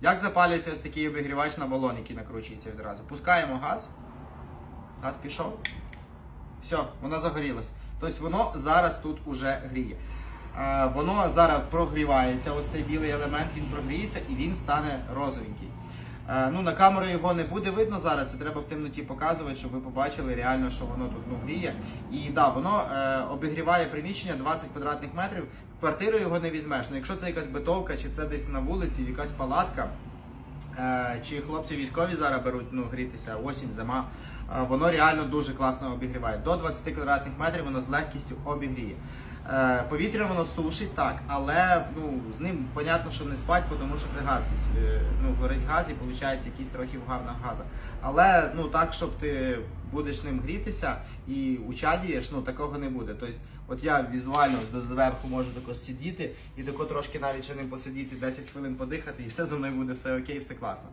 Як запалюється ось такий обігрівач на балон, який накручується відразу? Пускаємо газ. Газ пішов. Все, воно загорілось. Тобто воно зараз тут уже гріє. Е, Воно зараз прогрівається, ось цей білий елемент, він прогріється і він стане розовенький. Е, Ну, на камеру його не буде видно зараз, це треба в темноті показувати, щоб ви побачили реально, що воно тут ну, гріє. І да, воно е, обігріває приміщення 20 квадратних метрів. Квартиру його не візьмеш. Ну, якщо це якась битовка, чи це десь на вулиці, якась палатка, Е, чи хлопці військові зараз беруть ну, грітися, осінь, зима, е, воно реально дуже класно обігріває. До 20 квадратних метрів воно з легкістю обігріє. Е, Повітря воно сушить, так, але ну, з ним понятно, що не спать, тому що це газ. Е, Ну, горить газ і виходить якийсь трохи вгавна газа. Але ну так, щоб ти будеш ним грітися і учадієш, ну такого не буде. Тобто, от я візуально зверху можу тако сидіти і тако трошки навіть ще ним посидіти, 10 хвилин подихати, і все зі мною буде все окей, все класно.